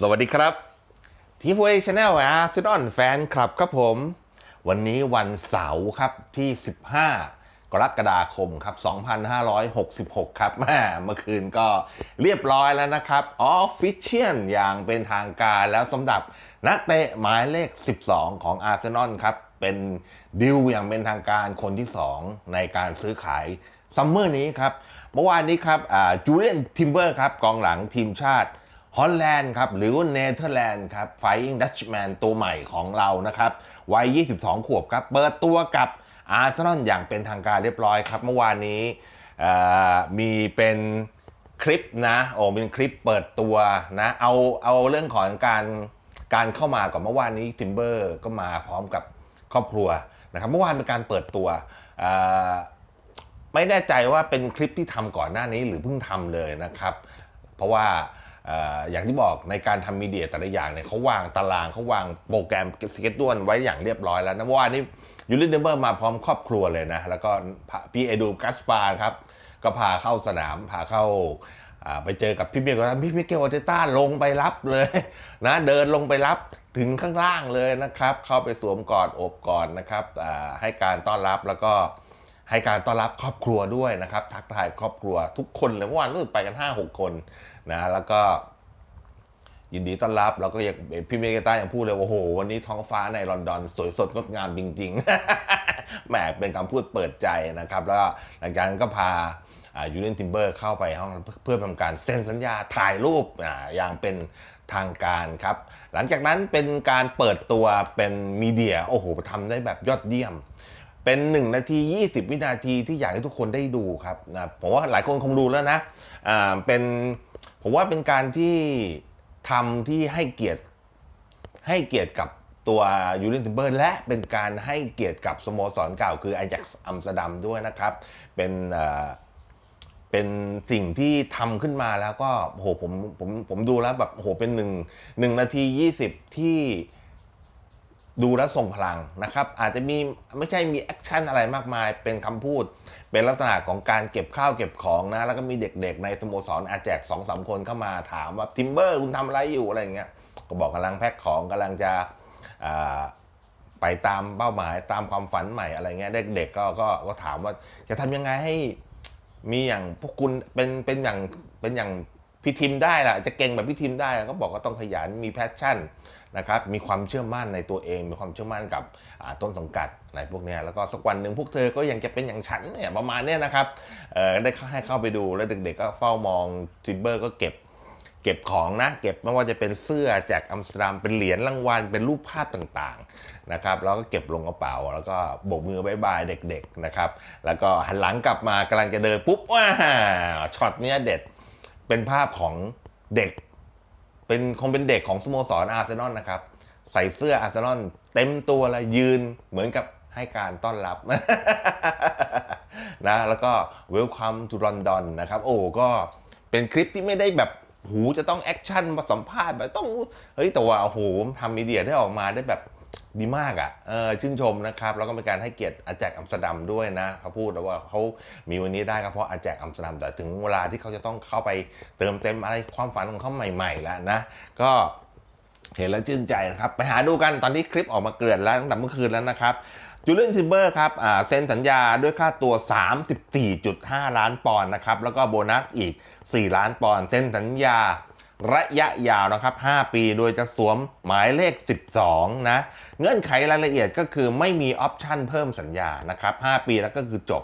สวัสดีครับทีวีชาแนลอาร์เซนอลแฟนคลับครับผม วันนี้วันเสาร์ครับที่ 15 กรกฎาคมครับ 2566 ครับแม่เมื่อคืนก็เรียบร้อยแล้วนะครับออฟฟิเชียลอย่างเป็นทางการแล้วสำหรับนักเตะหมายเลข 12 ของอาร์เซนอลครับเป็นดิวอย่างเป็นทางการคนที่ 2 ในการซื้อขายซัมเมอร์นี้ครับ เมื่อวานนี้ครับจูเลียนทิมเบอร์ครับกองหลังทีมชาติ ฮอลแลนด์ครับหรือว่าเนเธอร์แลนด์ครับไฟอิงดัชแมนตัวใหม่ของเรานะครับวัย 22 ขวบครับ เปิดตัวกับอาร์เซนอลอย่างเป็นทางการเรียบร้อยครับ เมื่อวานนี้มีเป็นคลิปนะโอ้เป็นคลิปเปิดตัวนะเอาเอาเรื่องของการการเข้ามาก่อนเมื่อวานนี้ทิมเบอร์ก็มาพร้อมกับครอบครัวนะครับเมื่อวานเป็นการเปิดตัวไม่แน่ใจว่าเป็นคลิปที่ทำก่อนหน้านี้หรือเพิ่งทำเลยนะครับ เพราะว่า อย่างที่บอกในการทำมีเดียแต่ละอย่างเนี่ยเขาวางตารางเขาวางโปรแกรมสเก็ตด้วนไว้อย่างเรียบร้อยแล้วนะเมื่อวานนี้ยูริเดเบอร์มาพร้อมครอบครัวเลยนะ แล้วก็พี่เอดูกัสปาร์ครับ ก็พาเข้าสนามพาเข้าไปเจอกับพี่เมเกลพี่มิเกลโอเตต้าลงไปรับเลยนะเดินลงไปรับถึงข้างล่างเลยนะครับ เข้าไปสวมกอดโอบกอดนะครับให้การต้อนรับแล้วก็ ให้การต้อนรับครอบครัวด้วยนะครับทักทายครอบครัวทุกคนเลยเมื่อวานรู้สึกไปกัน 5 6 คนนะแล้วก็ยินดีต้อนรับแล้วก็ยังพี่เมกต้ายังพูดเลยว่าโอ้โห วันนี้ท้องฟ้าในลอนดอน สวยสดงดงามจริงๆแหมเป็นคำพูดเปิดใจนะครับ แล้วหลังจากนั้นก็พายูเลียนทิมเบอร์เข้าไปห้องเพื่อทำการเซ็นสัญญาถ่ายรูปอ่าอย่างเป็นทางการครับ หลังจากนั้นเป็นการเปิดตัวเป็นมีเดียโอ้โหทำได้แบบยอดเยี่ยม เป็น 1 นาที 20 วินาทีที่อยากให้ทุกคนได้ดูครับนะผมว่าหลายคนคงดูแล้วนะอ่าเป็นผมว่าเป็นการที่ทำที่ให้เกียรติให้เกียรติกับตัวยูรินทิมเบอร์และเป็นการให้เกียรติกับสโมสรเก่าคือ a อ a x อัมสเตอร์ดัมด้วยนะครับ เป็นเป็นสิ่งที่ทำขึ้นมาแล้วก็โอ้โหผมผมผมดูแล้วแบบโอ้โหเป็นหนึ่งหนึ่งนาที 20 ที่ ดูแล้วส่งพลังนะครับ อาจจะมีไม่ใช่มีแอคชั่นอะไรมากมาย เป็นคำพูด เป็นลักษณะของการเก็บข้าวเก็บของนะ แล้วก็มีเด็กๆ ในสโมสรอาแจกสองสามคนเข้ามาถามว่าทิมเบอร์คุณทำอะไรอยู่อะไรอย่างเงี้ย ก็บอกกำลังแพ็คของกำลังจะไปตามเป้าหมายตามความฝันใหม่อะไรเงี้ยเด็กๆก็ก็ก็ถามว่าจะทำยังไงให้มีอย่างพวกคุณเป็นเป็นอย่างเป็นอย่างพี่ทิมได้ล่ะจะเก่งแบบพี่ทิมได้ก็บอกว่าต้องขยันมีแพชชั่น นะครับมีความเชื่อมั่นในตัวเอง มีความเชื่อมั่นกับต้นสังกัดอะไรพวกเนี้ยแล้วก็สักวันหนึ่งพวกเธอก็ยังจะเป็นอย่างฉันเนี่ยประมาณเนี้ยนะครับได้เข้าให้เข้าไปดูแล้วเด็กๆก็เฝ้ามองจิมเบอร์ก็เก็บเก็บของนะเก็บไม่ว่าจะเป็นเสื้อจากอัมสเตอร์ดัมเป็นเหรียญรางวัลเป็นรูปภาพต่างๆนะครับแล้วก็เก็บลงกระเป๋า แล้วก็โบกมือบายบายเด็กๆนะครับแล้วก็หันหลังกลับมากำลังจะเดินปุ๊บว้าช็อตเนี้ยเด็ดเป็นภาพของเด็ก เป็นคงเป็นเด็กของสโมสรอาร์เซนอลนะครับ ใส่เสื้ออาร์เซนอลเต็มตัวเลยยืนเหมือนกับให้การต้อนรับนะแล้วก็ Welcome to London นะครับ โอ้ก็เป็นคลิปที่ไม่ได้แบบหูจะต้องแอคชั่นมาสัมภาษณ์แบบต้อง เฮ้ยแต่ว่าโอ้โหทำมีเดียได้ออกมาได้แบบ ดีมากอะ่ะเออชื่นชมนะครับ แล้วก็เป็นการให้เกียรติอาแจกอัมสเตอร์ดัมด้วยนะเขาพูดแล้วว่าเขามีวันนี้ได้ก็เพราะอาแจกอัมสเตอร์ดัมแต่ถึงเวลาที่เขาจะต้องเข้าไปเติมเต็มอะไรความฝันของเขาใหม่ ๆ แล้วนะ ก็เห็นแล้วชื่นใจนะครับ ไปหาดูกันตอนนี้คลิปออกมาเกลื่อนแล้วตั้งแต่เมื่อคืนแล้วนะครับจูเลียนทิมเบอร์ครับเซ็นสัญญาด้วยค่าตัว 34.5 ล้านปอนด์นะครับ แล้วก็โบนัสอีก 4 ล้านปอนด์เซ็นสัญญา ระยะยาวนะครับ 5 ปีโดยจะสวมหมายเลข 12 นะ เงื่อนไขรายละเอียดก็คือไม่มีออปชั่นเพิ่มสัญญานะครับ 5 ปีแล้วก็คือจบ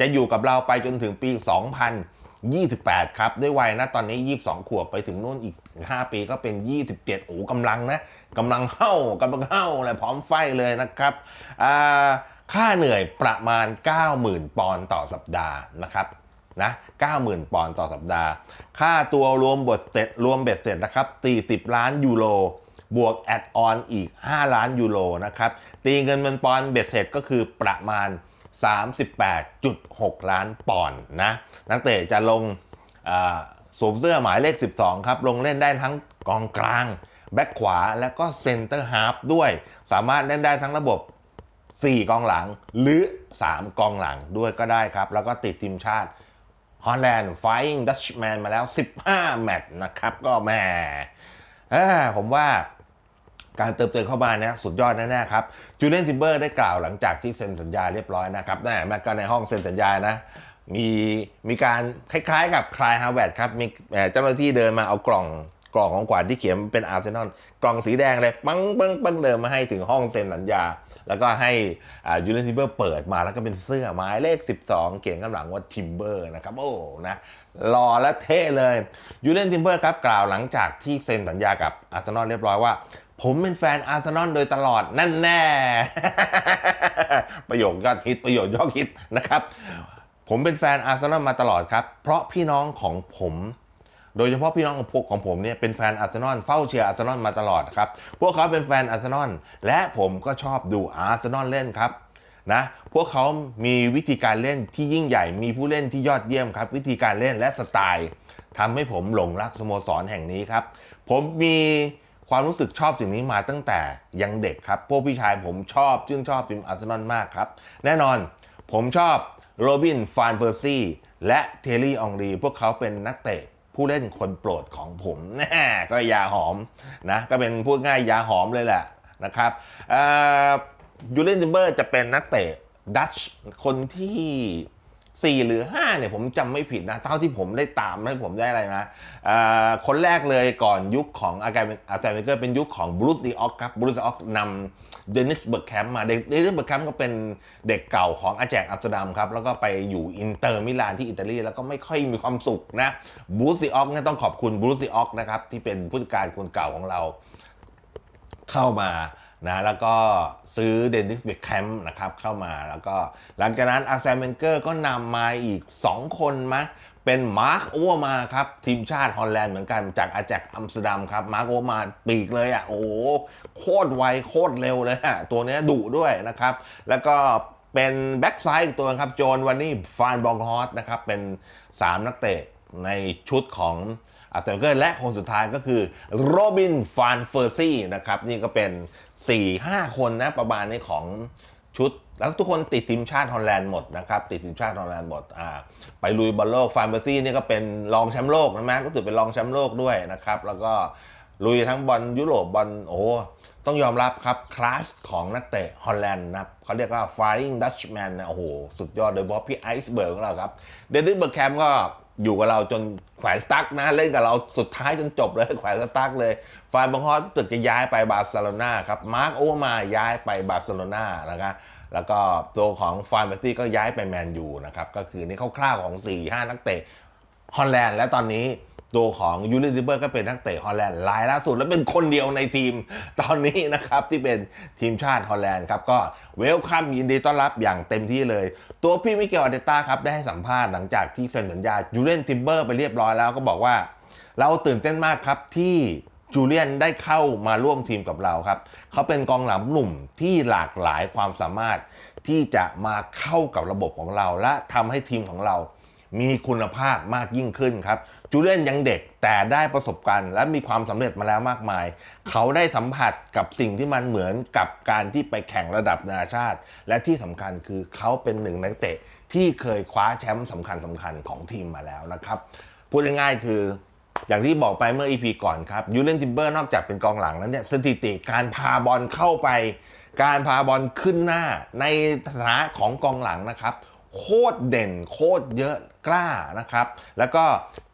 จะอยู่กับเราไปจนถึงปี 2028 ครับ ด้วยวัยนะตอนนี้ 22 ขวบไปถึงนู่นอีก 5 ปีก็เป็น 27 โอ้กำลังนะกำลังเข้ากำลังเข้าเลยพร้อมไฟเลยนะครับค่าเหนื่อยประมาณ 90,000 ปอนด์ต่อสัปดาห์นะครับ นะ90,000 ปอนด์ต่อสัปดาห์ ค่าตัวรวมบทเสร็จรวมเบ็ดเสร็จนะครับ 40 ล้านยูโร บวกแอดออนอีก 5 ล้านยูโรนะครับ ตีเงินเป็นปอนด์เบ็ดเสร็จก็คือประมาณ 38.6 ล้านปอนด์นะ นักเตะจะลงสวมเสื้อหมายเลข 12 ครับ ลงเล่นได้ทั้งกองกลาง แบ็คขวาและก็เซนเตอร์ฮาฟด้วย สามารถเล่นได้ทั้งระบบ 4 กองหลังหรือ 3 กองหลังด้วยก็ได้ครับ แล้วก็ติดทีมชาติ ฮอลแลนด์ไฟอิงดัชแมนมาแล้ว 15 แมตช์นะครับ ก็แหม่ผมว่าการเติมเต็มเข้ามาเนี่ยสุดยอดแน่ๆครับจูเลียนทิมเบอร์ได้กล่าวหลังจากที่เซ็นสัญญาเรียบร้อยนะครับแน่แม้ก็ในห้องเซ็นสัญญานะ มีมีการคล้ายๆ กับคลายฮาวเวิร์ดครับ มีเอ่อเจ้าหน้าที่เดินมาเอากล่องกล่องของขวัญที่เขียนเป็นอาร์เซนอลกล่องสีแดงเลยปังปังปังเดินมาให้ถึงห้องเซ็นสัญญา แล้วก็ให้ยูเลนทิมเบอร์เปิดมาแล้วก็เป็นเสื้อหมายเลข 12 เขียนข้างหลังว่าทิมเบอร์นะครับ โอ้นะรอและเท่เลยยูเลนทิมเบอร์ครับกล่าวหลังจากที่เซ็นสัญญากับอาร์เซนอลเรียบร้อยว่าผมเป็นแฟนอาร์เซนอลโดยตลอดนั่นแน่ ประโยคยอดฮิตประโยคยอดฮิตนะครับ ผมเป็นแฟนอาร์เซนอลมาตลอดครับ เพราะพี่น้องของผม โดยเฉพาะพี่น้องของพวกของผมเนี่ยเป็นแฟนอาร์เซนอลเฝ้าเชียร์อาร์เซนอลมาตลอดครับ พวกเขาเป็นแฟนอาร์เซนอลและผมก็ชอบดูอาร์เซนอลเล่นครับนะพวกเขามีวิธีการเล่นที่ยิ่งใหญ่มีผู้เล่นที่ยอดเยี่ยมครับ วิธีการเล่นและสไตล์ทำให้ผมหลงรักสโมสรแห่งนี้ครับ ผมมีความรู้สึกชอบสิ่งนี้มาตั้งแต่ยังเด็กครับ พวกพี่ชายผมชอบชื่นชอบทีมอาร์เซนอลมากครับ แน่นอนผมชอบโรบินฟานเปอร์ซี่และเทลลี่อองรีพวกเขาเป็นนักเตะ ผู้เล่นคนโปรดของผมแน่ก็ยาหอมนะก็เป็นพูดง่ายยาหอมเลยแหละนะครับยูเลนซิมเบอร์จะเป็นนักเตะดัชคนที่ 4 หรือ 5 เนี่ยผมจำไม่ผิดนะ เท่าที่ผมได้ตามให้ผมได้อะไรนะคนแรกเลยก่อนยุคของอาการอาร์เซนเกอร์เป็นยุคของบรูซดีออกครับบรูซดีออกนำเดนิสเบิร์กแคมป์มาเดนิสเบิร์กแคมป์ก็เป็นเด็กเก่าของอาแจกอัสเตดัมครับ แล้วก็ไปอยู่อินเตอร์มิลานที่อิตาลีแล้วก็ไม่ค่อยมีความสุขนะบรูซดีออกเนี่ยต้องขอบคุณบรูซดีออกนะครับที่เป็นผู้จัดการคนเก่าของเราเข้ามา นะแล้วก็ซื้อเดนิสเบคแคมป์นะครับเข้ามาแล้วก็หลังจากนั้นอาร์เซนเวนเกอร์ก็นำมาอีก 2 คนมะเป็นมาร์คโอเวอร์มาครับทีมชาติฮอลแลนด์เหมือนกันจากอาแจกอัมสเตอร์ดัมครับมาร์คโอเวอร์มาปีกเลยอะโอ้โหโคตรไวโคตรเร็วเลยอะตัวนี้ดุด้วยนะครับ แล้วก็เป็นแบ็กไซ้ายอีกตัวครับโจนวันนี้ฟานบองฮอสนะครับเป็น 3 นักเตะ ในชุดของอาร์เตอร์เกอร์และคนสุดท้ายก็คือโรบินฟานเฟอร์ซี่นะครับ นี่ก็เป็น 4-5 คนนะประมาณนี้ของชุด แล้วทุกคนติดทีมชาติฮอลแลนด์หมดนะครับ ติดทีมชาติฮอลแลนด์หมดอ่าไปลุยบอลโลกฟานเฟอร์ซี่นี่ก็เป็นรองแชมป์โลกนะแม้ก็ถือเป็นรองแชมป์โลกด้วยนะครับ แล้วก็ลุยทั้งบอลยุโรปบอลโอ้ต้องยอมรับครับ คลาสของนักเตะฮอลแลนด์นะเขาเรียกว่า Flying Dutchman นะโอ้โห สุดยอดโดยเฉพาะพี่ไอซ์เบิร์กของเราครับ เดนิสเบิร์กแคมก็ อยู่กับเราจนแขวนสตั๊กนะเล่นกับเราสุดท้ายจนจบเลยแขวนสตั๊กเลยฟานบังฮอสตึกจะย้ายไปบาร์เซโลนาครับมาร์คโอมาย้ายไปบาร์เซโลนานะครับแล้วก็ตัวของฟานเบตตี้ก็ย้ายไปแมนยูนะครับก็คือนี่คร่าวๆของ 4-5 นักเตะฮอลแลนด์และตอนนี้ ตัวของยูริซิเบอร์ก็เป็นนักเตะฮอลแลนด์รายล่าสุดและเป็นคนเดียวในทีมตอนนี้นะครับที่เป็นทีมชาติฮอลแลนด์ครับก็เวลคัมยินดีต้อนรับอย่างเต็มที่เลย ตัวพี่มิเกลอาเตต้าครับได้ให้สัมภาษณ์หลังจากที่เซ็นสัญญายูเลนทิมเบอร์ไปเรียบร้อยแล้วก็บอกว่า เราตื่นเต้นมากครับที่จูเลียนได้เข้ามาร่วมทีมกับเราครับ เขาเป็นกองหลังหนุ่มที่หลากหลายความสามารถที่จะมาเข้ากับระบบของเรา และทำให้ทีมของเรา มีคุณภาพมากยิ่งขึ้นครับจูเลียนยังเด็กแต่ได้ประสบการณ์ และมีความสำเร็จมาแล้วมากมาย เขาได้สัมผัสกับสิ่งที่มันเหมือนกับการที่ไปแข่งระดับนานาชาติ และที่สำคัญคือเขาเป็นหนึ่งนักเตะที่เคยคว้าแชมป์สำคัญสำคัญๆของทีมมาแล้วนะครับพูดง่ายๆคืออย่างที่บอกไปเมื่อ EP ก่อนครับยูเลนทิมเบอร์นอกจากเป็นกองหลังแล้วเนี่ยสถิติการพาบอลเข้าไป การพาบอลขึ้นหน้าในฐานะของกองหลังนะครับ โคตรเด่นโคตรเยอะกล้านะครับ แล้วก็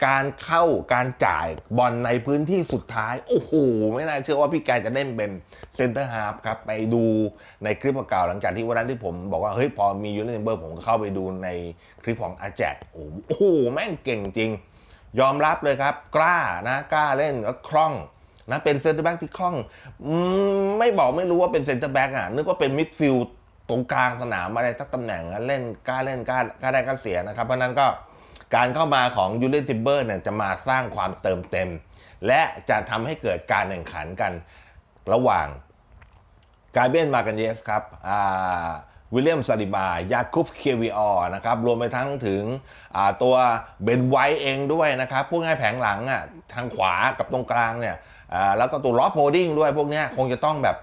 การเข้าการจ่ายบอลในพื้นที่สุดท้าย โอ้โห ไม่น่าเชื่อว่าพี่กายจะเล่นเป็นเซนเตอร์ฮาร์ฟครับ ไปดูในคลิปเก่าหลังจากที่วันนั้นที่ผมบอกว่า เฮ้ย พอมียูเลนเบอร์ผมก็เข้าไปดูในคลิปของอาแจกโอ้โห แม่งเก่งจริง ยอมรับเลยครับ กล้านะกล้าเล่นแล้วคล่องนะเป็นเซนเตอร์แบ็กที่คล่องไม่บอกไม่รู้ว่าเป็นเซนเตอร์แบ็กอะนึกว่าเป็นมิดฟิลด์ ตรงกลางสนามอะไรสักตำแหน่งเล่นกล้าเล่นกล้ากล้าได้กล้าเสียนะครับ เพราะนั้นก็การเข้ามาของยูเลนทิเบอร์เนี่ยจะมาสร้างความเติมเต็ม และจะทำให้เกิดการแข่งขันกันระหว่างกาเบียนมากันเยสครับวิลเลียมซาดิบายาคุปเคียวิออนะครับ รวมไปทั้งถึงตัวเบนไวท์เองด้วยนะครับ พวกง่ายแผงหลังอะทางขวากับตรงกลางเนี่ยแล้วก็ตัวล้อโพดิ้งด้วยพวกนี้คงจะต้องแบบ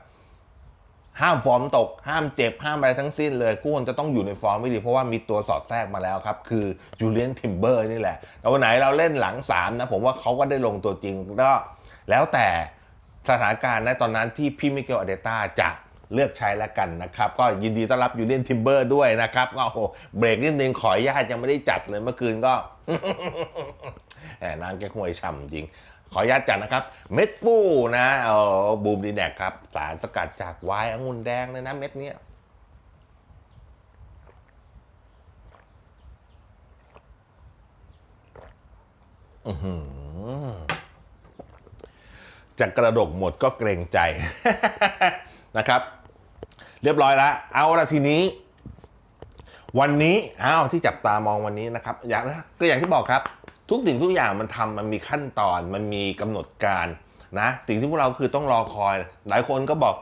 ห้ามฟอร์มตก ห้ามเจ็บ ห้ามอะไรทั้งสิ้นเลยกูคนจะต้องอยู่ในฟอร์มไม่ดีเพราะว่ามีตัวสอดแทรกมาแล้วครับ คือจูเลียนทิมเบอร์นี่แหละแต่วันไหนเราเล่นหลัง3นะผมว่าเขาก็ได้ลงตัวจริงก็แล้วแต่สถานการณ์ในตอนนั้นที่พี่มิเกลอเดต้าจะเลือกใช้แล้วกันนะครับ ก็ยินดีต้อนรับยูเลียนทิมเบอร์ด้วยนะครับก็โอ้เบรกนิดนึงขออนุญาตยังไม่ได้จัดเลยเมื่อคืนก็แหมน้ำแก้ห่วยฉ่ำจริง ขออนุญาตจัดนะครับ เม็ดฟูนะเออบูมดีแดกครับ สารสกัดจากไวน์องุ่นแดงเลยนะเม็ดเนี้ยจะกระดกหมดก็เกรงใจนะครับ เรียบร้อยแล้ว เอาละทีนี้ วันนี้อ้าวที่จับตามองวันนี้นะครับ อย่างก็อย่างที่บอกครับ ทุกสิ่งทุกอย่างมันทำมันมีขั้นตอนมันมีกำหนดการนะสิ่งที่พวกเราคือต้องรอคอย หลายคนก็บอก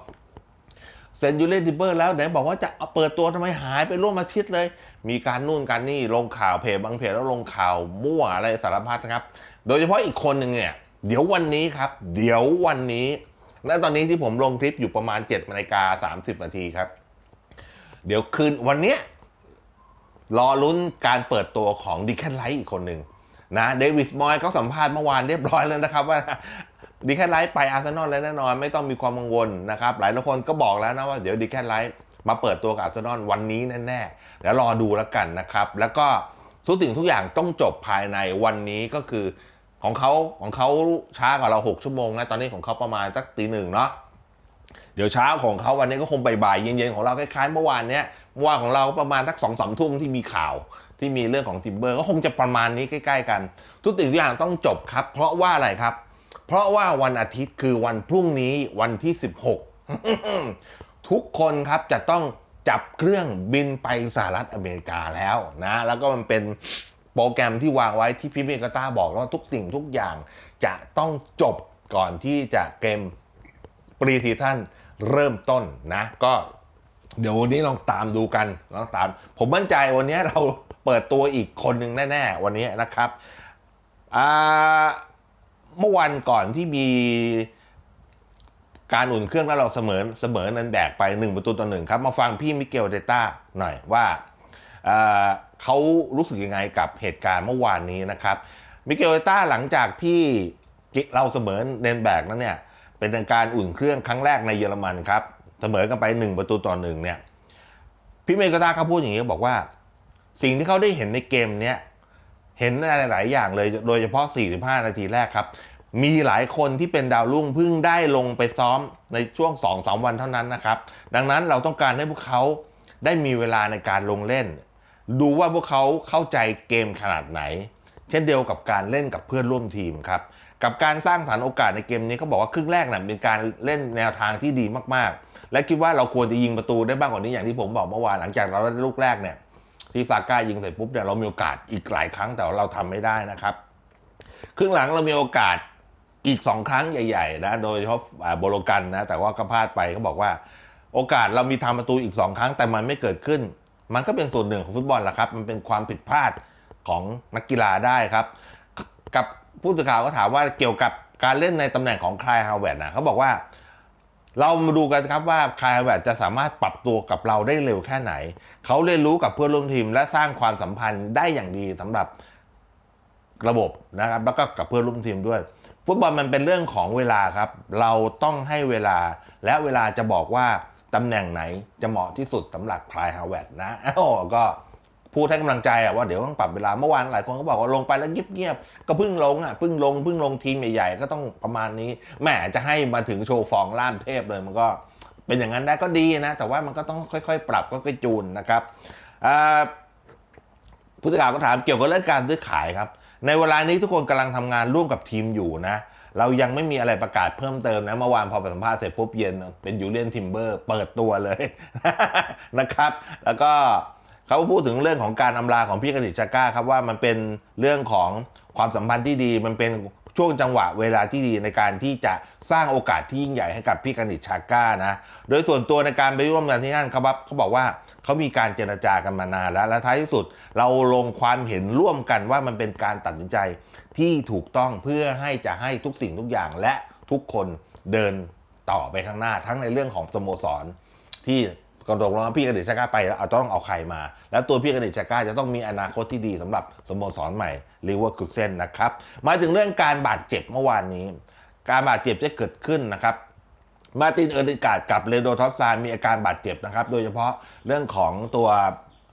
เซ็นยูเลดิเบอร์แล้วไหนบอกว่าจะเอาเปิดตัวทำไมหายไปร่วมอาทิตย์เลย มีการนู่นการนี่ลงข่าวเพจบางเพจแล้วลงข่าวมั่วอะไรสารพัดนะครับ โดยเฉพาะอีกคนหนึ่งเนี่ยเดี๋ยววันนี้ครับ เดี๋ยววันนี้และตอนนี้ที่ผมลงคลิปอยู่ประมาณ7นาฬิกา30 นาทีครับ เดี๋ยวคืนวันนี้รอลุ้นการเปิดตัวของดิแคนไลท์อีกคนหนึ่ง นะเดวิดมอยเขาสัมภาษณ์เมื่อวานเรียบร้อยแล้วนะครับว่าดิแคนไลท์ไปอาร์เซนอลแล้วแน่นอน ไม่ต้องมีความกังวลนะครับ หลายคนก็บอกแล้วนะว่าเดี๋ยวดิแคนไลท์มาเปิดตัวกับอาร์เซนอลวันนี้แน่ๆแล้วรอดูแล้วกันนะครับ แล้วก็ทุกสิ่งทุกอย่างต้องจบภายในวันนี้ก็คือของเขาของเขาช้ากว่าเรา 6 ชั่วโมงนะตอนนี้ของเขาประมาณสักตีหนึ่งเนาะเดี๋ยวเช้าของเขาวันนี้ก็คงบ่ายๆเย็นๆของเราคล้ายๆเมื่อวานเนี้ยเมื่อวานของเราประมาณสักสองสามทุ่มที่มีข่าว ที่มีเรื่องของทิมเบอร์ก็คงจะประมาณนี้ใกล้ ๆ กัน ทุกสิ่งทุกอย่างต้องจบครับ เพราะว่าอะไรครับ เพราะว่าวันอาทิตย์คือวันพรุ่งนี้วันที่ 16 ทุกคนครับจะต้องจับเครื่องบินไปสหรัฐอเมริกาแล้วนะ แล้วก็มันเป็นโปรแกรมที่วางไว้ที่พี่เมกาต้าบอกว่าทุกสิ่งทุกอย่างจะต้องจบก่อนที่จะเกมปรีทีท่านเริ่มต้นนะ ก็เดี๋ยววันนี้ลองตามดูกันลองตาม ผมมั่นใจวันนี้เรา เปิดตัวอีกคนหนึ่งแน่ ๆ วันนี้นะครับเมื่อวันก่อนที่มีการอุ่นเครื่องแล้วเราเสมอเสมอนันแบกไป 1 ประตูต่อหนึ่งครับ มาฟังพี่มิเกลเดต้าหน่อยว่าเขารู้สึกยังไงกับเหตุการณ์เมื่อวานนี้นะครับ มิเกลเดต้าหลังจากที่เราเสมอเนนแบกนั้นเนี่ยเป็นการอุ่นเครื่องครั้งแรกในเยอรมันครับ เสมอกันไป 1 ประตูต่อหนึ่งเนี่ยพี่เมกาตาเขาพูดอย่างนี้บอกว่า สิ่งที่เขาได้เห็นในเกมเนี้ยเห็นอะไรหลายอย่างเลยโดยเฉพาะ 45 นาทีแรกครับ มีหลายคนที่เป็นดาวรุ่งเพิ่งได้ลงไปซ้อมในช่วง 2-3 วันเท่านั้นนะครับ ดังนั้นเราต้องการให้พวกเขาได้มีเวลาในการลงเล่น ดูว่าพวกเขาเข้าใจเกมขนาดไหน เช่นเดียวกับการเล่นกับเพื่อนร่วมทีมครับ กับการสร้างสรรค์โอกาสในเกมนี้เขาบอกว่าครึ่งแรกน่ะเป็นการเล่นแนวทางที่ดีมากๆ และคิดว่าเราควรจะยิงประตูได้บ้างกว่านี้อย่างที่ผมบอกเมื่อวานหลังจากเราได้ลูกแรกเนี่ย ที่ซาก้ายิงเสร็จปุ๊บเนี่ยเรามีโอกาสอีกหลายครั้งแต่ว่าเราทำไม่ได้นะครับ ครึ่งหลังเรามีโอกาสอีก 2 ครั้งใหญ่ๆนะโดยเฉพาะโบโลกันนะแต่ว่าก็พลาดไปเขาบอกว่า โอกาสเรามีทำประตูอีก 2 ครั้งแต่มันไม่เกิดขึ้น มันก็เป็นส่วนหนึ่งของฟุตบอลแหละครับ มันเป็นความผิดพลาดของนักกีฬาได้ครับ กับผู้สื่อข่าวก็ถามว่าเกี่ยวกับการเล่นในตำแหน่งของคลายฮาวเวิร์ดนะเขาบอกว่า เรามาดูกันครับว่าคลายฮาวเวิร์ดจะสามารถปรับตัวกับเราได้เร็วแค่ไหน เขาเรียนรู้กับเพื่อนร่วมทีม และสร้างความสัมพันธ์ได้อย่างดีสำหรับระบบนะครับ แล้วก็กับเพื่อนร่วมทีมด้วย ฟุตบอลมันเป็นเรื่องของเวลาครับ เราต้องให้เวลา และเวลาจะบอกว่าตำแหน่งไหนจะเหมาะที่สุดสำหรับคลายฮาวเวิร์ดนะอ้ก็ พูดให้กำลังใจอะว่าเดี๋ยวต้องปรับเวลาเมื่อวานหลายคนก็บอกว่าลงไปแล้วเงียบๆก็เพิ่งลงอะเพิ่งลงเพิ่งลงทีมใหญ่ๆก็ต้องประมาณนี้แหมจะให้มาถึงโชว์ฟองล่ามเทพเลยมันก็เป็นอย่างนั้นได้ก็ดีนะ แต่ว่ามันก็ต้องค่อยๆ ปรับก็ค่อยจูนนะครับผู้สื่อข่าวก็ถามเกี่ยวกับเรื่องการซื้อขายครับ ในเวลานี้ทุกคนกำลังทำงานร่วมกับทีมอยู่นะเรายังไม่มีอะไรประกาศเพิ่มเติมนะเมื่อวานพอไปสัมภาษณ์เสร็จปุ๊บเย็นเป็นยูเลียนทิมเบอร์เปิดตัวเลยนะครับ แล้วก็ เขาพูดถึงเรื่องของการอำลาของพี่กนิชาก้าครับว่ามันเป็นเรื่องของความสัมพันธ์ที่ดี มันเป็นช่วงจังหวะเวลาที่ดีในการที่จะสร้างโอกาสที่ยิ่งใหญ่ให้กับพี่กนิชชาก้านะ โดยส่วนตัวในการไปร่วมงานที่นั่นเขาบอกเขาบอกว่าเขามีการเจรจากันมานานแล้ว และท้ายที่สุดเราลงความเห็นร่วมกันว่ามันเป็นการตัดสินใจที่ถูกต้องเพื่อให้จะให้ทุกสิ่งทุกอย่างและทุกคนเดินต่อไปข้างหน้า ทั้งในเรื่องของสโมสรที่ กระโดดลงมาพี่กระดิชาก้าไปแล้วเอาต้องเอาใครมา แล้วตัวพี่กระดิชาก้าจะต้องมีอนาคตที่ดีสำหรับสโมสรใหม่ลิเวอร์คูเซนนะครับมาถึงเรื่องการบาดเจ็บเมื่อวานนี้ การบาดเจ็บจะเกิดขึ้นนะครับมาตินเออร์ดิกาดกับเรโดทอสซานมีอาการบาดเจ็บนะครับ โดยเฉพาะเรื่องของตัว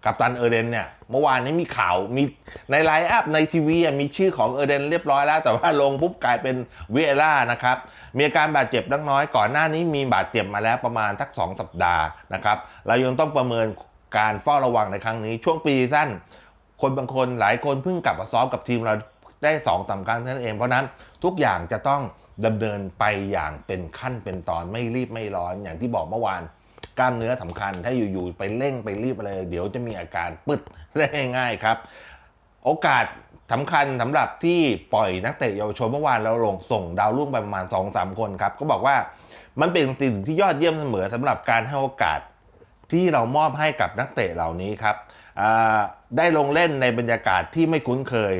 กัปตันเออร์เดนเนี่ยเมื่อวานนี้มีข่าวมีในไลฟ์อัพในทีวีมีชื่อของเออร์เดนเรียบร้อยแล้ว แต่ว่าลงปุ๊บกลายเป็นเวล่านะครับ มีอาการบาดเจ็บเล็กน้อยก่อนหน้านี้มีบาดเจ็บมาแล้วประมาณทัก 2 สัปดาห์นะครับ เรายังต้องประเมินการเฝ้าระวังในครั้งนี้ ช่วงปีสั้น คนบางคนหลายคนเพิ่งกลับมาซ้อมกับทีมเราได้สองสาครั้งนั้นเอง เพราะฉะนั้นทุกอย่างจะต้องดำเนินไปอย่างเป็นขั้นเป็นตอนไม่รีบไม่ร้อนอย่างที่บอกเมื่อวาน กล้ามเนื้อสำคัญ ถ้าอยู่ๆไปเร่งไปรีบอะไร เดี๋ยวจะมีอาการปึ๊ดได้ง่ายครับ โอกาสสำคัญสำหรับที่ปล่อยนักเตะเยาวชนเมื่อวานเราลงส่งดาวรุ่งไปประมาณ2อสคนครับ ก็บอกว่ามันเป็นสิ่งที่ยอดเยี่ยมเสมอสำหรับการให้โอกาสที่เรามอบให้กับนักเตะเหล่านี้ครับได้ลงเล่นในบรรยากาศที่ไม่คุ้นเคย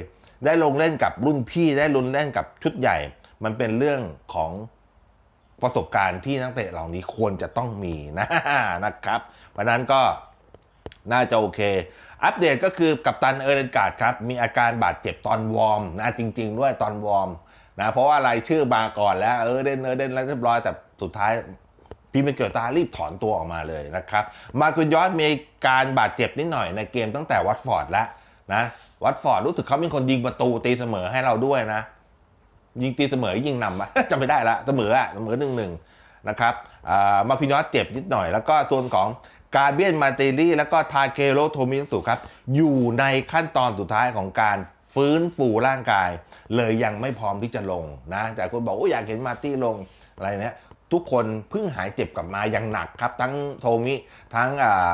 ได้ลงเล่นกับรุ่นพี่ได้ลงเล่นกับชุดใหญ่ มันเป็นเรื่องของ ประสบการณ์ที่นักเตะเหล่านี้ควรจะต้องมีนะนะครับ เพราะนั้นก็น่าจะโอเค อัปเดตก็คือกัปตันเออร์เรนการ์ดครับ มีอาการบาดเจ็บตอนวอร์มนะจริง ๆ ด้วยตอนวอร์มนะเพราะว่าอะไรายชื่อมาก่อนแล้วเออเดนเออเดนแล้วเรียบร้อยแต่สุดท้ายพี่เป็นเกิดตารีบถอนตัวออกมาเลยนะครับ มาคุนยอสมีการบาดเจ็บนิดหน่อยในเกมตั้งแต่วัตฟอร์ดแล้วนะวัตฟอร์ดรู้สึกเขาเป็นคนยิงประตูตีเสมอให้เราด้วยนะ ยิงตีเสมอยิงนำอะจำไม่ได้ละเสมออะเสมอหนึ่งหนึ่งนะครับมาร์คุนยอสเจ็บนิดหน่อย แล้วก็ส่วนของกาเบียนมาเตลี่แล้วก็ทาเคโรโทมิสุครับ อยู่ในขั้นตอนสุดท้ายของการฟื้นฟูร่างกาย เลยยังไม่พร้อมที่จะลงนะแต่คนบอกว่าอยากเห็นมาตี้ลงอะไรเนี้ยทุกคนเพิ่งหายเจ็บกลับมาอย่างหนักครับ ทั้งโทมิทั้งอ่า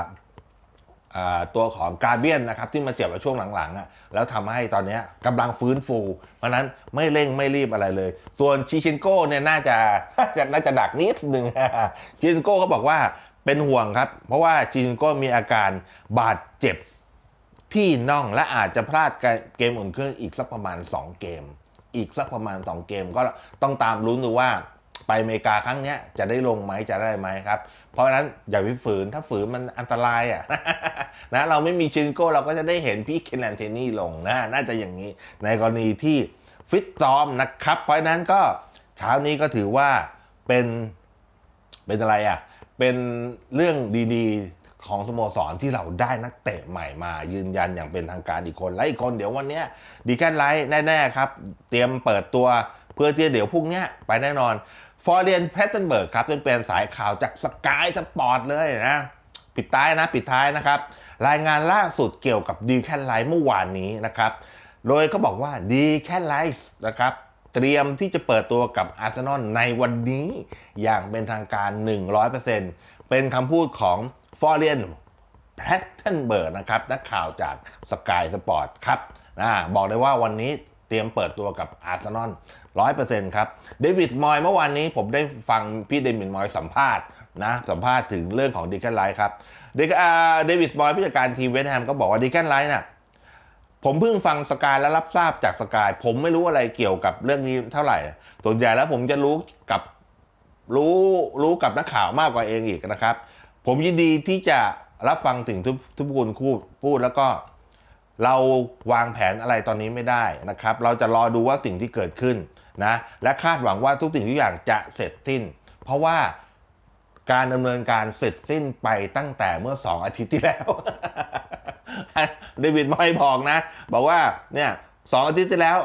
ตัวของกาเบียนนะครับที่มาเจ็บมาช่วงหลังๆอะแล้วทำให้ตอนนี้ยกำลังฟื้นฟู เพราะฉะนั้นไม่เร่งไม่รีบอะไรเลย ส่วนชิชินโก้เนี่ยน่าจะจะน่าจะดักนิดหนึ่งชิชินโก้เขาบอกว่าเป็นห่วงครับ เพราะว่าชิชินโก้มีอาการบาดเจ็บที่น่องและอาจจะพลาดเกมอุ่นเครื่องอีกสักประมาณ 2 เกม อีกสักประมาณ 2 เกม ก็ต้องตามลุ้นดูว่า ไปอเมริกาครั้งเนี้ยจะได้ลงไหมจะได้ไหมครับ เพราะฉะนั้นอย่าไปฝืนถ้าฝืนมันอันตรายอะนะเราไม่มีชินโก้เราก็จะได้เห็นพี่เคนแลนเทนี่ลงนะน่าจะอย่างนี้ ในกรณีที่ฟิตซ้อมนะครับ เพราะนั้นก็เช้านี้ก็ถือว่าเป็นเป็นอะไรอะเป็นเรื่องดีๆของสโมสรที่เราได้นักเตะใหม่มา ยืนยันอย่างเป็นทางการอีกคนและอีกคนเดี๋ยววันนี้ดีแค่ไลท์แน่ๆครับ เตรียมเปิดตัว เพื่อที่เดี๋ยวพรุ่งนี้ไปแน่นอนฟอร์เรียนแพตเทนเบิร์กครับเป็นเป็นสายข่าวจากสกายสปอร์ตเลยนะปิดท้ายนะปิดท้ายนะครับ รายงานล่าสุดเกี่ยวกับดีแค่ไลท์เมื่อวานนี้นะครับ โดยเขาบอกว่าดีแค่ไลท์นะครับเตรียมที่จะเปิดตัวกับอาร์เซนอลในวันนี้อย่างเป็นทางการ 100%เป็นคำพูดของฟอร์เรียนแพทเทนเบิร์กนะครับนักข่าวจากสกายสปอร์ตครับนะบอกเลยว่าวันนี้เตรียมเปิดตัวกับอาร์เซนอล 100%ครับเดวิดมอยเมื่อวานนี้ผมได้ฟังพี่เดวิดมอยสัมภาษณ์นะสัมภาษณ์ถึงเรื่องของดีแคนไลท์ครับเดวิดมอยผู้จัดการทีมเวสต์แฮมก็บอกว่าดีแคนไลท์น่ะผมเพิ่งฟังสกายและรับทราบจากสกาย ผมไม่รู้อะไรเกี่ยวกับเรื่องนี้เท่าไหร่ ส่วนใหญ่แล้วผมจะรู้กับรู้รู้กับนักข่าวมากกว่าเองอีกนะครับ ผมยินดีที่จะรับฟังถึงทุกทุกคนพูดพูดแล้วก็เราวางแผนอะไรตอนนี้ไม่ได้นะครับ เราจะรอดูว่าสิ่งที่เกิดขึ้น นะและคาดหวังว่าทุกสิ่งทุกอย่างจะเสร็จสิ้น เพราะว่าการดำเนินการเสร็จสิ้นไปตั้งแต่เมื่อ 2 อาทิตย์ที่แล้ว เดวิดมอยบอกนะ บอกว่าเนี่ยสองอาทิตย์ที่แล้ว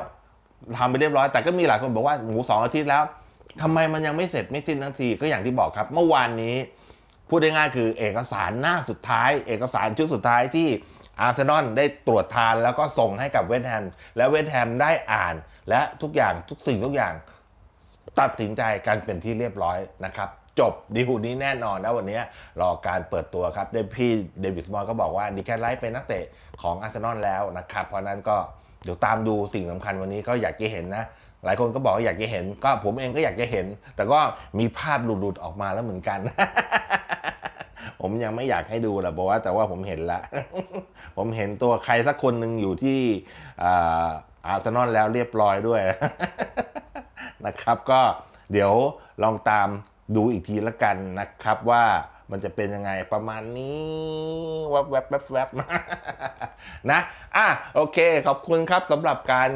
ทำไปเรียบร้อย แต่ก็มีหลายคนบอกว่าหมูสองอาทิตย์แล้วทำไมมันยังไม่เสร็จไม่สิ้นทั้งทีก็อย่างที่บอกครับ เมื่อวานนี้พูดได้ง่ายคือเอกสารหน้าสุดท้าย เอกสารชุดสุดท้ายที่อาร์เซนอลได้ตรวจทานแล้วก็ส่งให้กับเวสต์แฮมและเวสต์แฮมได้อ่าน และทุกอย่างทุกสิ่งทุกอย่าง ตัดสินใจกันเป็นที่เรียบร้อยนะครับ จบดีลนี้แน่นอนนะวันนี้รอการเปิดตัวครับได้พี่เดวิดมอร์ก็บอกว่าดีแคนไลท์เป็นนักเตะของอาร์เซนอลแล้วนะครับ เพราะนั้นก็เดี๋ยวตามดูสิ่งสำคัญวันนี้ก็อยากจะเห็นนะ หลายคนก็บอกอยากจะเห็น ก็ผมเองก็อยากจะเห็น แต่ก็มีภาพหลุดๆออกมาแล้วเหมือนกัน ผมยังไม่อยากให้ดูแหละบอกว่าแต่ว่าผมเห็นละ ผมเห็นตัวใครสักคนหนึ่งอยู่ที่ อาร์เซนอลแล้วเรียบร้อยด้วยนะครับ ก็เดี๋ยวลองตามดูอีกทีละกันนะครับว่ามันจะเป็นยังไงประมาณนี้แวบแวบแวบแวบนะอะโอเคขอบคุณครับสำหรับการ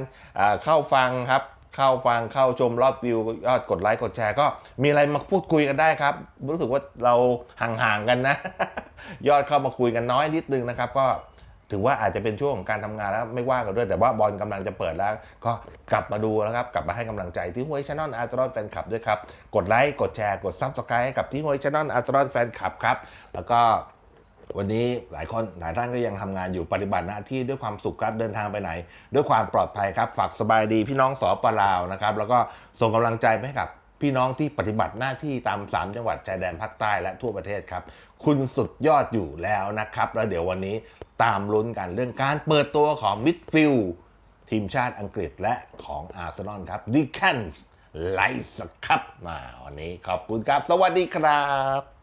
เข้าฟังครับเข้าฟังเข้าชมรอบวิวยอดกดไลค์กดแชร์ก็มีอะไรมาพูดคุยกันได้ครับ รู้สึกว่าเราห่างๆกันนะ ยอดเข้ามาคุยกันน้อยนิดนึงนะครับ ก็ ถือว่าอาจจะเป็นช่วงของการทำงานแล้วไม่ว่ากันด้วย แต่ว่าบอลกำลังจะเปิดแล้ว ก็กลับมาดูแล้วครับ กลับมาให้กำลังใจที่ห้วยชานอนอาร์ตรอนแฟนคลับด้วยครับ กดไลค์ กดแชร์ กดซับสไครต์ให้กับที่ห้วยชานอนอาร์ตรอนแฟนคลับครับ แล้วก็วันนี้หลายคนหลายท่านก็ยังทำงานอยู่ปฏิบัติหน้าที่ด้วยความสุขครับเดินทางไปไหน ด้วยความปลอดภัยครับฝากสบายดีพี่น้องสอปลาวนะครับแล้วก็ส่งกำลังใจไปให้กับพี่น้องที่ปฏิบัติหน้าที่ตาม 3 จังหวัดชายแดนภาคใต้และทั่วประเทศครับ คุณสุดยอดอยู่แล้วนะครับ แล้วเดี๋ยววันนี้ตามลุ้นกันเรื่องการเปิดตัวของมิดฟิลทีมชาติอังกฤษและของอาร์เซนอลครับดิแคนไลส์ครับมาวันนี้ขอบคุณครับ สวัสดีครับ